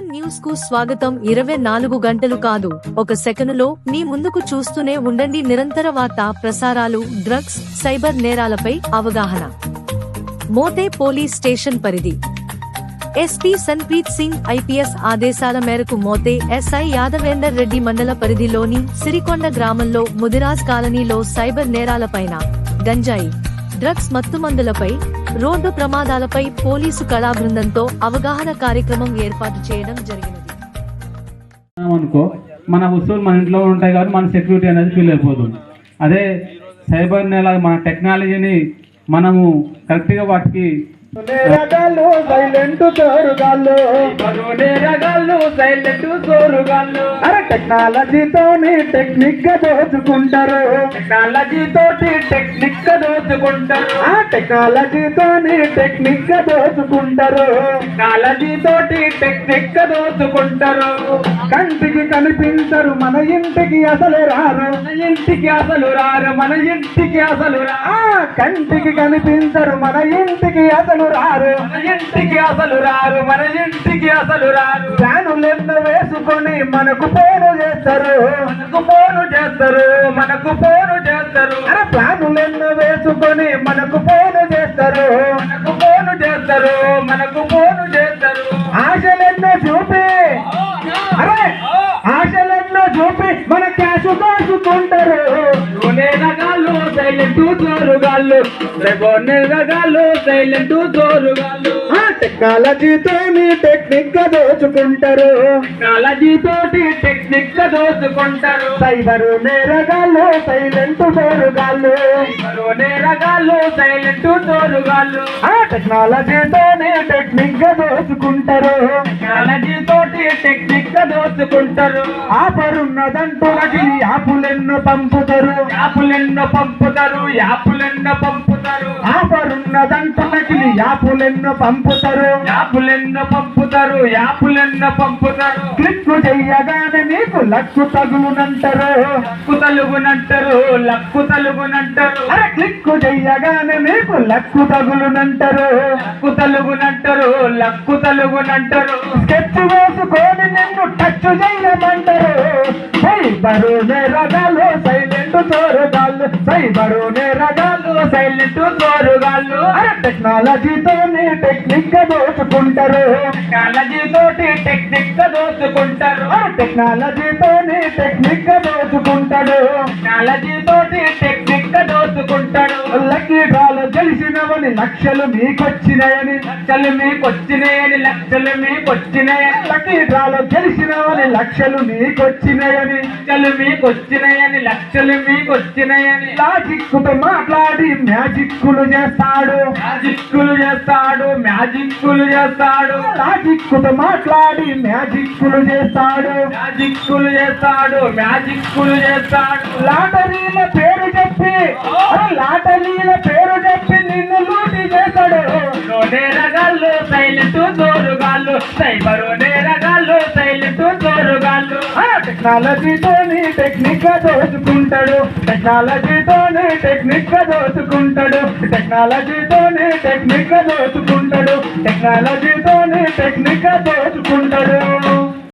న్యూస్కు స్వాగతం ఇరవై నాలుగు గంటలు కాదు. ఒక సెకనులో మీ ముందుకు చూస్తూనే ఉండండి నిరంతర వార్త ప్రసారాలు డ్రగ్స్ సైబర్ నేరాలపై అవగాహన. మోతే పోలీస్ స్టేషన్ పరిధి. ఎస్పీ సన్ప్రీత్ సింగ్ ఐపీఎస్ ఆదేశాల మేరకు మోతే ఎస్ఐ యాదవేందర్ రెడ్డి మండల పరిధిలోని సిరికొండ గ్రామంలో ముదిరాజ్ కాలనీలో సైబర్ నేరాలపైన గంజాయి. డ్రగ్స్ మత్తుమందులపై రోడ్డు ప్రమాదాలపై పోలీసు కళా బృందంతో అవగాహన కార్యక్రమం ఏర్పాటు చేయడం జరిగినది. అనుకో మన వస్తువులు మన ఇంట్లో ఉంటాయి కాబట్టి మన సెక్యూరిటీ అనేది ఫీల్ అయిపోతుంది. అదే సైబర్ నేల మన టెక్నాలజీని మనము కరెక్ట్గా వాటికి నేరగాళ్ళు సైలెంట్ చోరుగాళ్ళు నేరగాళ్ళు సైలెంట్ చోరుగాళ్ళు అరే టెక్నాలజీతోని టెక్నిక్గా దోచుకుంటారు. టెక్నాలజీ తోటి టెక్నిక్గా దోచుకుంటారు. ఆ టెక్నాలజీతోని టెక్నిక్గా దోచుకుంటారు. టెక్నాలజీ తోటి టెక్నిక్గా దోచుకుంటారు. కంటికి కనిపించరు మన ఇంటికి అసలు రారు. మన ఇంటికి అసలు రారు మన ఇంటికి అసలు రా కంటికి కనిపించరు మన ఇంటికి అసలు రారు మన ఇంటికి అసలు రారు మన ఇంటికి అసలు రారు. ప్లానులు ఎన్నో వేసుకొని మనకు ఫోను చేస్తారు. మనకు ఫోను చేస్తారు మనకు ఫోను చేస్తారు. అరే ప్లానులు ఎన్నో వేసుకొని మనకు ఫోను చేస్తారు. మనకు ఫోను చేస్తారు మనకు ఫోను చేస్తారు. ఆశలెన్నో చూపి. అరే ఆశలెన్నో చూపి మన క్యాష్ దోచుకుంటారు. నేనగాళ్ళు సైలెంట్ జోరుగాళ్ళు నెలగాళ్ళు సైలెంట్ జోరుగాళ్ళు టెక్నాలజీతో టెక్నిక్గా దోచుకుంటారు. టెక్నాలజీ తోటి టెక్నిక్గా దోచుకుంటారు. సైబరు నేరగాళ్ళు సైలెంట్ జోరుగాళ్ళు సైబరు నేరగాళ్ళు సైలెంట్ జోరుగాళ్ళు ఆ టెక్నాలజీతోనే టెక్నిక్గా దోచుకుంటారు. టెక్నాలజీ తోటి టెక్నిక్గా దోచుకుంటారు. ఆపరున్నదంటూ రగిలి యాపులెన్నో పంపుతారు. యాపులెన్నో పంపుతారు యాపులెన్నో పంపుతారు. ఆపరున్నదంటూ రగిలి యాపులెన్నో పంపుతారు. యాపులెన్నో పంపుతారు యాపులెన్నో పంపుతారు. క్లిక్ చెయ్యగానే నీకు లక్కు తగులునంటారు. లక్కు తలుగునంటారు లక్కు తలుగునంటారు అరే క్లిక్ చెయ్యగానే నీకు లక్కు తగులునంటారు. లక్కు తలుగునంటారు లక్కు తలుగునంటారు స్కెచ్ వేసుకొని నిన్ను టచ్ చేయమంటారు. సైబరు నేరగాళ్ళు సైలెంట్ చోరుగాళ్ళు సైబరు నేరగాళ్ళు సైలెంట్ చోరుగాళ్ళు అరే టెక్నిక్గా దోచుకుంటారు. టెక్నాలజీతోటి టెక్నిక్గా దోచుకుంటారు టెక్నాలజీతోని టెక్నిక్గా దోచుకుంటాడు టెక్నిక్ దోచుకుంటాడు లక్కీ డ్రాలో గెలిచినవని లక్షలు మీకొచ్చినాయని. లక్షలు మీకొచ్చినాయని లక్షలు మీకొచ్చినాయని. లక్కీ డ్రాలో గెలిచినవని లక్షలు మీకొచ్చినాయని. లక్షలు మీకొచ్చినాయని లక్షలు మీకొచ్చినాయని. లాజిక్కుతో మాట్లాడి మ్యాజిక్కులు చేస్తాడు. మ్యాజిక్కులు చేస్తాడు మ్యాజిక్కులు చేస్తాడు. లాజిక్కుతో మాట్లాడి మ్యాజిక్కులు చేస్తాడు. మ్యాజిక్కులు చేస్తాడు మ్యాజిక్కులు చేస్తాడు. లాటరీల పేరు చెప్పి అరే లాటరీల పేరు చెప్పి నిన్ను లూటి చేస్తాడు నేరగాళ్ళు సైలెంట్ జోరుగాళ్ళు సైబరు నేరగాళ్ళు సైలెంట్ జోరుగాళ్ళు. టెక్నాలజీతోని టెక్నిక్గా దోచుకుంటాడు. టెక్నాలజీతోని టెక్నిక్గా దోచుకుంటాడు. టెక్నాలజీతోని టెక్నిక్గా దోచుకుంటాడు. టెక్నాలజీతోని టెక్నిక్గా దోచుకుంటాడు.